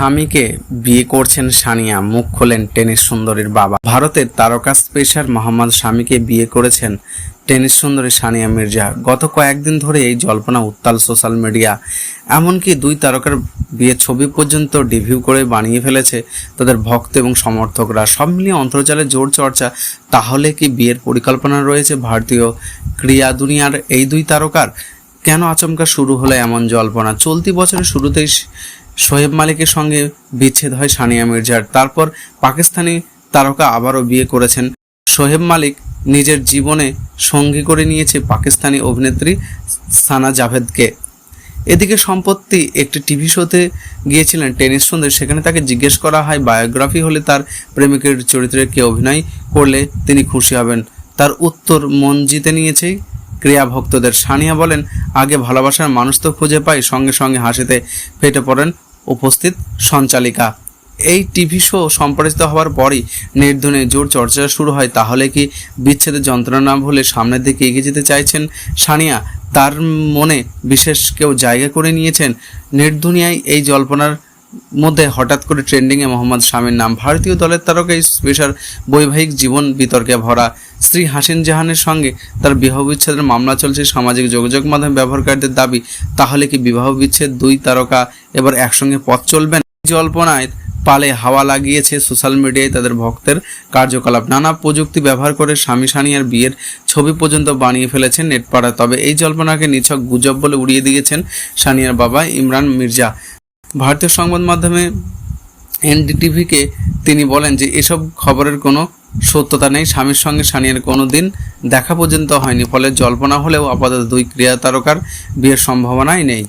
স্বামীকে বিয়ে করছেন সানিয়া। মুখ খোলেন টেনিস সুন্দরীর বাবা। ভারতের তারকা স্পেশাল মোহাম্মদ স্বামীকে বিয়ে করেছেন টেনিস সুন্দরী সানিয়া মির্জা। গত কয়েকদিন ধরে এই জল্পনা উত্তাল সোশ্যাল মিডিয়া। এমনকি দুই তারকার বিয়ের ছবি পর্যন্ত ডিভিউ করে বানিয়ে ফেলেছে তাদের ভক্ত এবং সমর্থকরা। সব মিলিয়ে অন্তর্জালে জোর চর্চা। তাহলে কি বিয়ের পরিকল্পনা রয়েছে ভারতীয় ক্রীড়া দুনিয়ার এই দুই তারকার? কেন আচমকা শুরু হলো এমন জল্পনা? চলতি বছরের শুরুতেই শোয়েব মালিকের সঙ্গে বিচ্ছেদ হয় সানিয়া মির্জার। তারপর পাকিস্তানি তারকা আবারও বিয়ে করেছেন। শোহেব মালিক নিজের জীবনে সঙ্গী করে নিয়েছে পাকিস্তানি অভিনেত্রী সানা জাভেদকে। এদিকে সম্পত্তি একটি টিভি শোতে গিয়েছিলেন টেনিস সুন্দর সেখানে তাকে জিজ্ঞেস করা হয়, বায়োগ্রাফি হলে তার প্রেমিকের চরিত্রে কে অভিনয় করলে তিনি খুশি হবেন? তার উত্তর মন জিতে নিয়েছে ক্রিয়া ভক্তদের। সানিয়া বলেন, আগে ভালোবাসার মানুষ তো খুঁজে পাই, সঙ্গে সঙ্গে হাসিতে ফেটে পড়েন উপস্থিত সঞ্চালিকা। এই টিভি শো সম্প্রচারিত হওয়ার পরই নির্ধনে জোর চর্চা শুরু হয়। তাহলে কি বিচ্ছেদের যন্ত্রণা না ভুলে সামনের দিকে এগিয়ে যেতে চাইছেন সানিয়া? তার মনে বিশেষ কেউ জায়গা করে নিয়েছেন? নির্ধনিয়ায় এই জল্পনার মধ্যে হঠাৎ করে ট্রেন্ডিংয়ে মোহাম্মদ শামীর নাম। ভারতীয় দলের তারকা স্পেশাল বৈবাহিক জীবন বিতর্কে ভরা স্ত্রী হাসিন জাহানের সঙ্গে তার বিবাহ বিচ্ছেদের মামলা চলছে সামাজিক যোগাযোগ মাধ্যম ব্যবহারকারীদের দাবি, তাহলে কি বিবাহ বিচ্ছেদ দুই তারকা এবার একসঙ্গে পথ চলবেন জল্পনায় পালে হাওয়া লাগিয়েছে সোশ্যাল মিডিয়ায় তাদের ভক্তের কার্যকলাপ। নানা প্রযুক্তি ব্যবহার করে স্বামী সানিয়ার বিয়ের ছবি পর্যন্ত বানিয়ে ফেলেছেন নেটপাড়া তবে এই জল্পনাকে নিছক গুজব বলে উড়িয়ে দিয়েছেন সানিয়ার বাবা ইমরান মির্জা। ভারতীয় সংবাদ মাধ্যমে এনডিটিভিকে তিনি বলেন যে এসব খবরের কোনো সত্যতা নেই, স্বামীর সঙ্গে সানিয়ার কোনো দিন দেখা পর্যন্ত হয়নি, ফলে জল্পনা হলেও আপাতত দুই ক্রিয়া তারকার বিয়ের সম্ভাবনাই নেই।